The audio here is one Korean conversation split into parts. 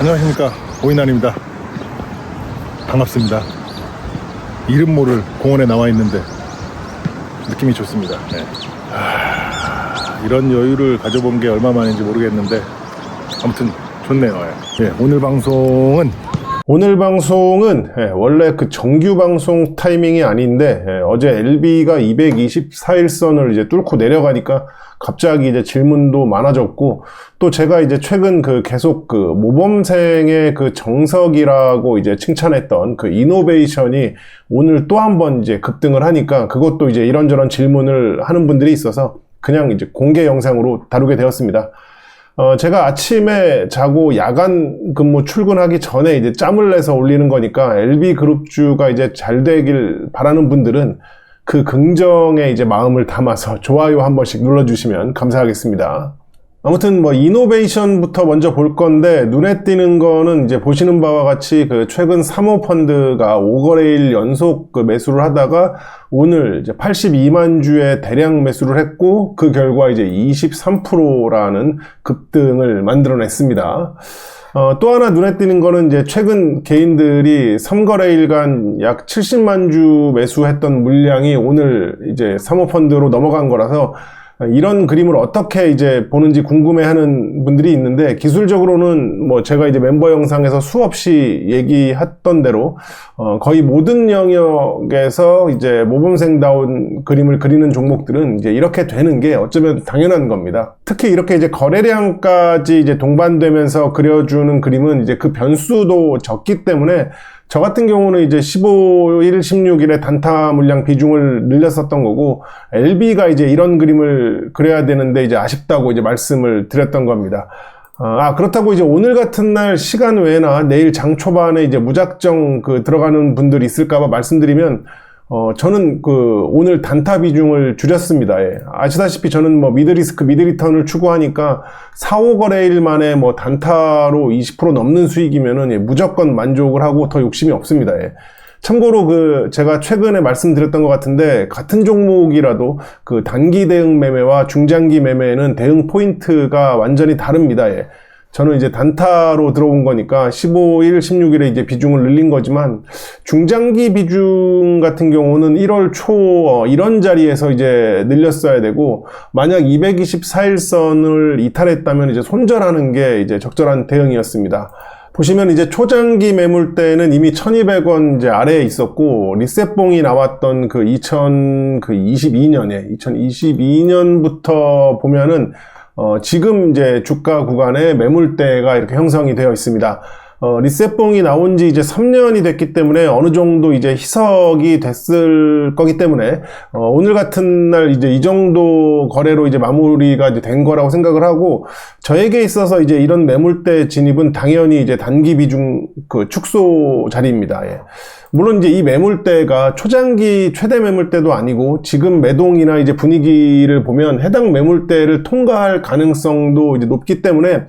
안녕하십니까. 오인환입니다. 반갑습니다. 이름 모를 공원에 나와 있는데 느낌이 좋습니다. 네. 아, 이런 여유를 가져본 게 얼마만인지 모르겠는데 아무튼 좋네요. 예. 예, 오늘 방송은 오늘 방송은 예, 원래 그 정규 방송 타이밍이 아닌데 예, 어제 LB가 224일선을 이제 뚫고 내려가니까 갑자기 이제 질문도 많아졌고 또 제가 이제 최근 그 계속 그 모범생의 그 정석이라고 이제 칭찬했던 그 이노베이션이 오늘 또 한 번 이제 급등을 하니까 그것도 이제 이런저런 질문을 하는 분들이 있어서 그냥 이제 공개 영상으로 다루게 되었습니다. 어, 제가 아침에 자고 야간 근무 출근하기 전에 이제 짬을 내서 올리는 거니까 LB 그룹주가 이제 잘 되길 바라는 분들은 그 긍정의 이제 마음을 담아서 좋아요 한 번씩 눌러주시면 감사하겠습니다. 아무튼 뭐 이노베이션부터 먼저 볼 건데 눈에 띄는 거는 이제 보시는 바와 같이 그 최근 사모펀드가 5거래일 연속 그 매수를 하다가 오늘 이제 82만 주의 대량 매수를 했고 그 결과 이제 23%라는 급등을 만들어냈습니다. 어, 또 하나 눈에 띄는 거는 이제 최근 개인들이 3거래일간 약 70만 주 매수했던 물량이 오늘 이제 사모펀드로 넘어간 거라서 이런 그림을 어떻게 이제 보는지 궁금해하는 분들이 있는데 기술적으로는 뭐 제가 이제 멤버 영상에서 수없이 얘기했던 대로 어 거의 모든 영역에서 이제 모범생다운 그림을 그리는 종목들은 이제 이렇게 되는 게 어쩌면 당연한 겁니다. 특히 이렇게 이제 거래량까지 이제 동반되면서 그려주는 그림은 이제 그 변수도 적기 때문에 저 같은 경우는 이제 15일, 16일에 단타 물량 비중을 늘렸었던 거고, LB가 이제 이런 그림을 그려야 되는데 이제 아쉽다고 이제 말씀을 드렸던 겁니다. 아, 그렇다고 이제 오늘 같은 날 시간 외나 내일 장 초반에 이제 무작정 그 들어가는 분들이 있을까봐 말씀드리면, 어, 저는 그 오늘 단타 비중을 줄였습니다. 예. 아시다시피 저는 뭐 미드리스크, 미드리턴을 추구하니까 4, 5거래일 만에 뭐 단타로 20% 넘는 수익이면은 예, 무조건 만족을 하고 더 욕심이 없습니다. 예. 참고로 그 제가 최근에 말씀드렸던 것 같은데 같은 종목이라도 그 단기 대응 매매와 중장기 매매는 대응 포인트가 완전히 다릅니다. 예. 저는 이제 단타로 들어온 거니까 15일, 16일에 이제 비중을 늘린 거지만 중장기 비중 같은 경우는 1월 초 어, 이런 자리에서 이제 늘렸어야 되고 만약 224일선을 이탈했다면 이제 손절하는 게 이제 적절한 대응이었습니다. 보시면 이제 초장기 매물대는 이미 1200원 이제 아래에 있었고 리셋봉이 나왔던 그 2022년에 2022년부터 보면은 어, 지금 이제 주가 구간에 매물대가 이렇게 형성이 되어 있습니다. 어, 리셋봉이 나온 지 이제 3년이 됐기 때문에 어느 정도 이제 희석이 됐을 거기 때문에 어, 오늘 같은 날 이제 이 정도 거래로 이제 마무리가 이제 된 거라고 생각을 하고 저에게 있어서 이제 이런 매물대 진입은 당연히 이제 단기 비중 그 축소 자리입니다. 예. 물론 이제 이 매물대가 초장기 최대 매물대도 아니고 지금 매동이나 이제 분위기를 보면 해당 매물대를 통과할 가능성도 이제 높기 때문에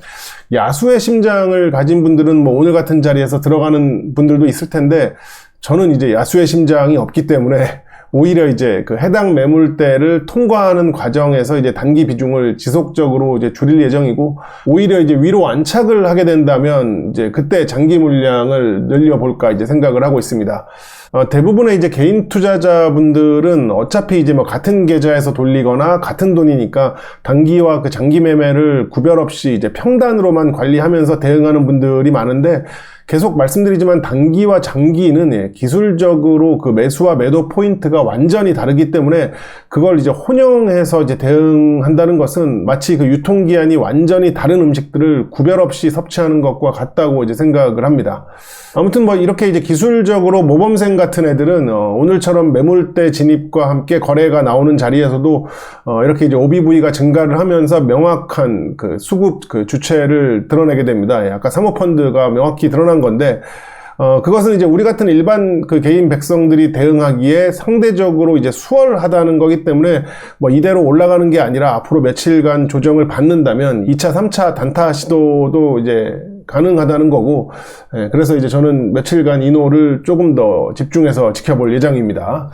야수의 심장을 가진 분들은 뭐 오늘 같은 자리에서 들어가는 분들도 있을 텐데 저는 이제 야수의 심장이 없기 때문에 오히려 이제 그 해당 매물대를 통과하는 과정에서 이제 단기 비중을 지속적으로 이제 줄일 예정이고 오히려 이제 위로 안착을 하게 된다면 이제 그때 장기 물량을 늘려볼까 이제 생각을 하고 있습니다. 어, 대부분의 이제 개인 투자자분들은 어차피 이제 뭐 같은 계좌에서 돌리거나 같은 돈이니까 단기와 그 장기 매매를 구별 없이 이제 평단으로만 관리하면서 대응하는 분들이 많은데 계속 말씀드리지만 단기와 장기는 예, 기술적으로 그 매수와 매도 포인트가 완전히 다르기 때문에 그걸 이제 혼용해서 이제 대응한다는 것은 마치 그 유통기한이 완전히 다른 음식들을 구별 없이 섭취하는 것과 같다고 이제 생각을 합니다. 아무튼 뭐 이렇게 이제 기술적으로 모범생 같은 애들은 어, 오늘처럼 매물대 진입과 함께 거래가 나오는 자리에서도 어, 이렇게 이제 OBV가 증가를 하면서 명확한 그 수급 그 주체를 드러내게 됩니다. 예, 아까 사모펀드가 명확히 드러난 건데 어, 그것은 이제 우리 같은 일반 그 개인 백성들이 대응하기에 상대적으로 이제 수월하다는 거기 때문에 뭐 이대로 올라가는 게 아니라 앞으로 며칠간 조정을 받는다면 2차, 3차 단타 시도도 이제 가능하다는 거고, 예, 그래서 이제 저는 며칠간 이노를 조금 더 집중해서 지켜볼 예정입니다.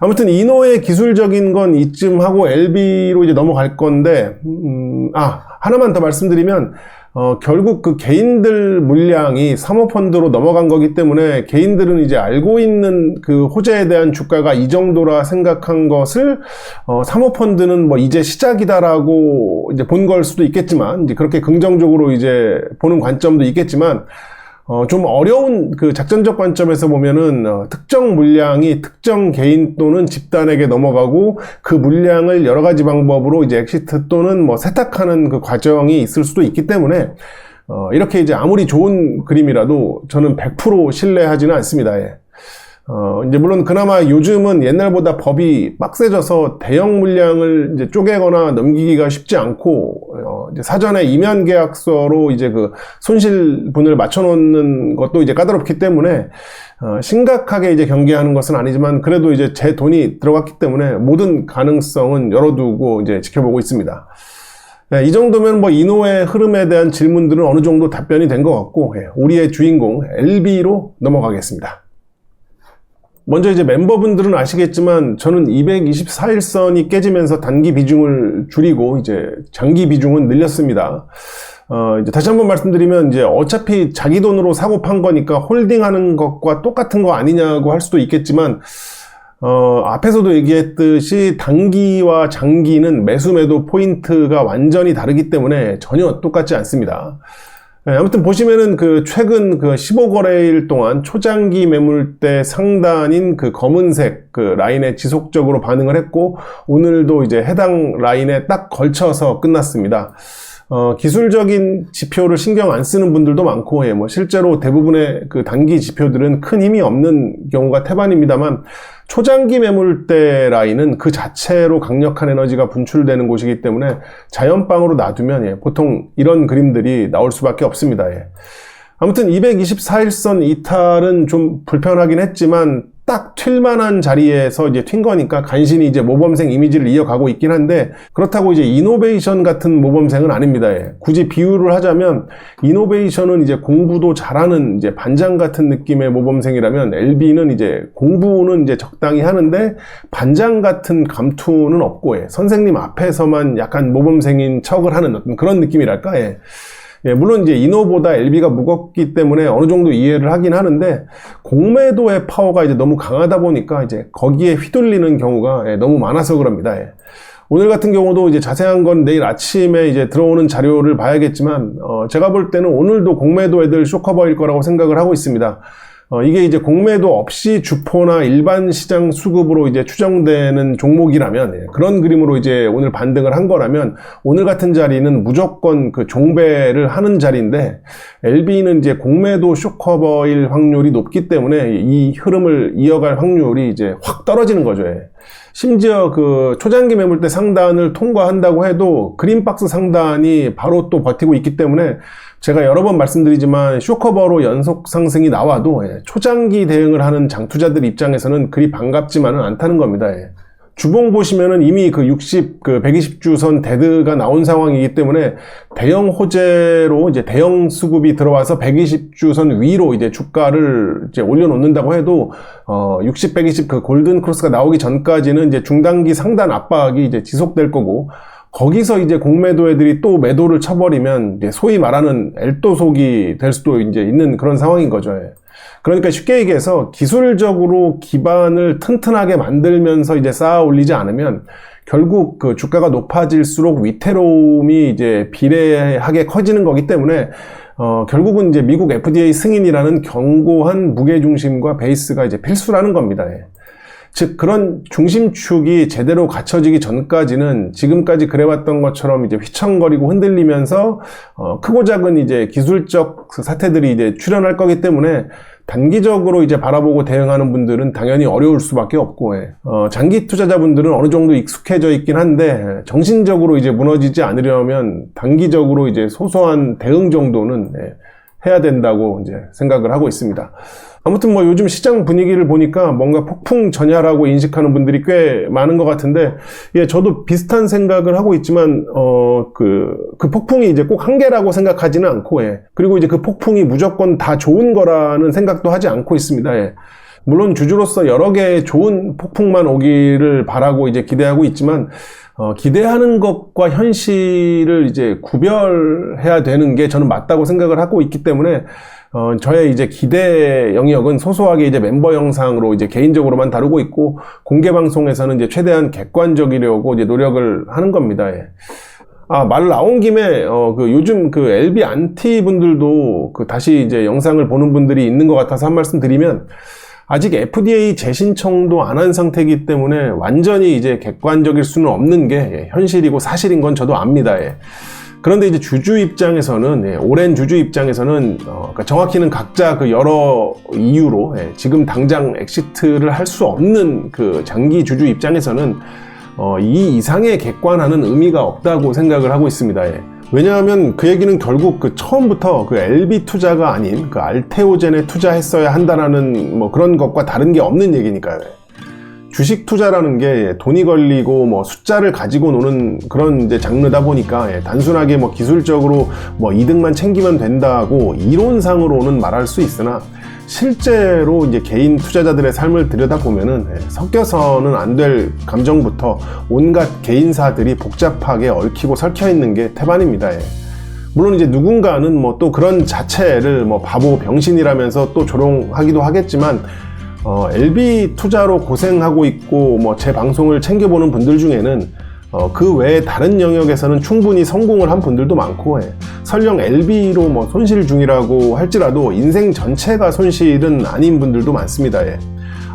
아무튼 이노의 기술적인 건 이쯤 하고 LB로 이제 넘어갈 건데, 음, 아, 하나만 더 말씀드리면, 어, 결국 그 개인들 물량이 사모펀드로 넘어간 거기 때문에 개인들은 이제 알고 있는 그 호재에 대한 주가가 이 정도라 생각한 것을 어, 사모펀드는 뭐 이제 시작이다라고 이제 본 걸 수도 있겠지만 이제 그렇게 긍정적으로 이제 보는 관점도 있겠지만 어, 좀 어려운 그 작전적 관점에서 보면은 어, 특정 물량이 특정 개인 또는 집단에게 넘어가고 그 물량을 여러 가지 방법으로 이제 엑시트 또는 뭐 세탁하는 그 과정이 있을 수도 있기 때문에 어, 이렇게 이제 아무리 좋은 그림이라도 저는 100% 신뢰하지는 않습니다. 예. 어, 이제 물론 그나마 요즘은 옛날보다 법이 빡세져서 대형 물량을 이제 쪼개거나 넘기기가 쉽지 않고, 어, 이제 사전에 이면 계약서로 이제 그 손실분을 맞춰놓는 것도 이제 까다롭기 때문에, 어, 심각하게 이제 경계하는 것은 아니지만, 그래도 이제 제 돈이 들어갔기 때문에 모든 가능성은 열어두고 이제 지켜보고 있습니다. 네, 이 정도면 뭐 이노의 흐름에 대한 질문들은 어느 정도 답변이 된 것 같고, 예, 우리의 주인공 LB로 넘어가겠습니다. 먼저 이제 멤버분들은 아시겠지만 저는 224일선이 깨지면서 단기 비중을 줄이고 이제 장기 비중은 늘렸습니다. 어, 이제 다시 한번 말씀드리면 이제 어차피 자기 돈으로 사고 판 거니까 홀딩하는 것과 똑같은 거 아니냐고 할 수도 있겠지만 어, 앞에서도 얘기했듯이 단기와 장기는 매수 매도 포인트가 완전히 다르기 때문에 전혀 똑같지 않습니다. 네, 아무튼 보시면은 그 최근 그 15거래일 동안 초장기 매물대 상단인 그 검은색 그 라인에 지속적으로 반응을 했고 오늘도 이제 해당 라인에 딱 걸쳐서 끝났습니다. 어, 기술적인 지표를 신경 안 쓰는 분들도 많고, 예, 뭐, 실제로 대부분의 그 단기 지표들은 큰 힘이 없는 경우가 태반입니다만, 초장기 매물대 라인은 그 자체로 강력한 에너지가 분출되는 곳이기 때문에 자연방으로 놔두면, 예, 보통 이런 그림들이 나올 수밖에 없습니다. 예. 아무튼 224일선 이탈은 좀 불편하긴 했지만 딱 튈만한 자리에서 이제 튄 거니까 간신히 이제 모범생 이미지를 이어가고 있긴 한데 그렇다고 이제 이노베이션 같은 모범생은 아닙니다. 예. 굳이 비유를 하자면 이노베이션은 이제 공부도 잘하는 이제 반장 같은 느낌의 모범생이라면 LB는 이제 공부는 이제 적당히 하는데 반장 같은 감투는 없고 예. 선생님 앞에서만 약간 모범생인 척을 하는 그런 느낌이랄까. 예. 예, 물론 이제 이노보다 LB가 무겁기 때문에 어느 정도 이해를 하긴 하는데 공매도의 파워가 이제 너무 강하다 보니까 이제 거기에 휘둘리는 경우가 예, 너무 많아서 그럽니다. 예. 오늘 같은 경우도 이제 자세한 건 내일 아침에 이제 들어오는 자료를 봐야겠지만 어, 제가 볼 때는 오늘도 공매도 애들 쇼커버일 거라고 생각을 하고 있습니다. 어, 이게 이제 공매도 없이 주포나 일반 시장 수급으로 이제 추정되는 종목이라면 예, 그런 그림으로 이제 오늘 반등을 한 거라면 오늘 같은 자리는 무조건 그 종배를 하는 자리인데 LB는 이제 공매도 쇼커버일 확률이 높기 때문에 이 흐름을 이어갈 확률이 이제 확 떨어지는 거죠. 예. 심지어 그 초장기 매물대 상단을 통과한다고 해도 그린박스 상단이 바로 또 버티고 있기 때문에 제가 여러 번 말씀드리지만 쇼커버로 연속 상승이 나와도 예, 초장기 대응을 하는 장투자들 입장에서는 그리 반갑지만은 않다는 겁니다. 예. 주봉 보시면은 이미 그 60, 그 120주선 데드가 나온 상황이기 때문에 대형 호재로 이제 대형 수급이 들어와서 120주선 위로 이제 주가를 이제 올려놓는다고 해도 어 60, 120 그 골든 크로스가 나오기 전까지는 이제 중단기 상단 압박이 이제 지속될 거고 거기서 이제 공매도 애들이 또 매도를 쳐버리면 이제 소위 말하는 엘도속이 될 수도 이제 있는 그런 상황인 거죠. 예. 그러니까 쉽게 얘기해서 기술적으로 기반을 튼튼하게 만들면서 이제 쌓아 올리지 않으면 결국 그 주가가 높아질수록 위태로움이 이제 비례하게 커지는 거기 때문에 어, 결국은 이제 미국 FDA 승인이라는 견고한 무게중심과 베이스가 이제 필수라는 겁니다. 예. 즉 그런 중심축이 제대로 갖춰지기 전까지는 지금까지 그래왔던 것처럼 이제 휘청거리고 흔들리면서 어, 크고 작은 이제 기술적 그 사태들이 이제 출현할 거기 때문에 단기적으로 이제 바라보고 대응하는 분들은 당연히 어려울 수밖에 없고 예. 어, 장기 투자자분들은 어느 정도 익숙해져 있긴 한데 정신적으로 이제 무너지지 않으려면 단기적으로 이제 소소한 대응 정도는 예, 해야 된다고 이제 생각을 하고 있습니다. 아무튼 뭐 요즘 시장 분위기를 보니까 뭔가 폭풍 전야라고 인식하는 분들이 꽤 많은 것 같은데, 예, 저도 비슷한 생각을 하고 있지만, 어, 그, 그 폭풍이 이제 꼭 한계라고 생각하지는 않고, 예. 그리고 이제 그 폭풍이 무조건 다 좋은 거라는 생각도 하지 않고 있습니다, 예. 물론 주주로서 여러 개의 좋은 폭풍만 오기를 바라고 이제 기대하고 있지만 어, 기대하는 것과 현실을 이제 구별해야 되는 게 저는 맞다고 생각을 하고 있기 때문에 어, 저의 이제 기대 영역은 소소하게 이제 member 영상으로 이제 개인적으로만 다루고 있고 공개 방송에서는 이제 최대한 객관적이려고 이제 노력을 하는 겁니다. 예. 아, 말 나온 김에, 어, 그 요즘 그 LB 안티 분들도 그 다시 이제 영상을 보는 분들이 있는 것 같아서 한 말씀 드리면, 아직 FDA 재신청도 안 한 상태이기 때문에 완전히 이제 객관적일 수는 없는 게 예, 현실이고 사실인 건 저도 압니다. 예. 그런데 이제 주주 입장에서는 예, 오랜 주주 입장에서는 어, 그러니까 정확히는 각자 그 여러 이유로 예, 지금 당장 엑시트를 할 수 없는 그 장기 주주 입장에서는 어, 이 이상의 객관화는 의미가 없다고 생각을 하고 있습니다. 예. 왜냐하면 그 얘기는 결국 그 처음부터 그 LB 투자가 아닌 그 알테오젠에 투자했어야 한다라는 뭐 그런 것과 다른 게 없는 얘기니까요. 예. 주식 투자라는 게 돈이 걸리고 뭐 숫자를 가지고 노는 그런 이제 장르다 보니까 예, 단순하게 뭐 기술적으로 뭐 이득만 챙기면 된다고 이론상으로는 말할 수 있으나 실제로 이제 개인 투자자들의 삶을 들여다 보면은 예, 섞여서는 안 될 감정부터 온갖 개인사들이 복잡하게 얽히고 설켜 있는 게 태반입니다. 예. 물론 이제 누군가는 뭐 또 그런 자체를 뭐 바보 병신이라면서 또 조롱하기도 하겠지만 어, LB 투자로 고생하고 있고 뭐 제 방송을 챙겨보는 분들 중에는 어, 그 외에 다른 영역에서는 충분히 성공을 한 분들도 많고 예. 설령 LB로 뭐 손실 중이라고 할지라도 인생 전체가 손실은 아닌 분들도 많습니다. 예.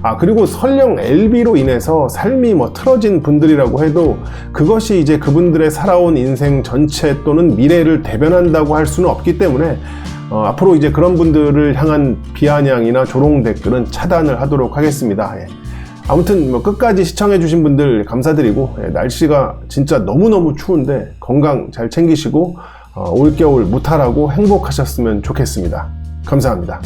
아 그리고 설령 LB로 인해서 삶이 뭐 틀어진 분들이라고 해도 그것이 이제 그분들의 살아온 인생 전체 또는 미래를 대변한다고 할 수는 없기 때문에 어, 앞으로 이제 그런 분들을 향한 비아냥이나 조롱 댓글은 차단을 하도록 하겠습니다. 예. 아무튼 뭐 끝까지 시청해주신 분들 감사드리고 예, 날씨가 진짜 너무너무 추운데 건강 잘 챙기시고 어, 올겨울 무탈하고 행복하셨으면 좋겠습니다. 감사합니다.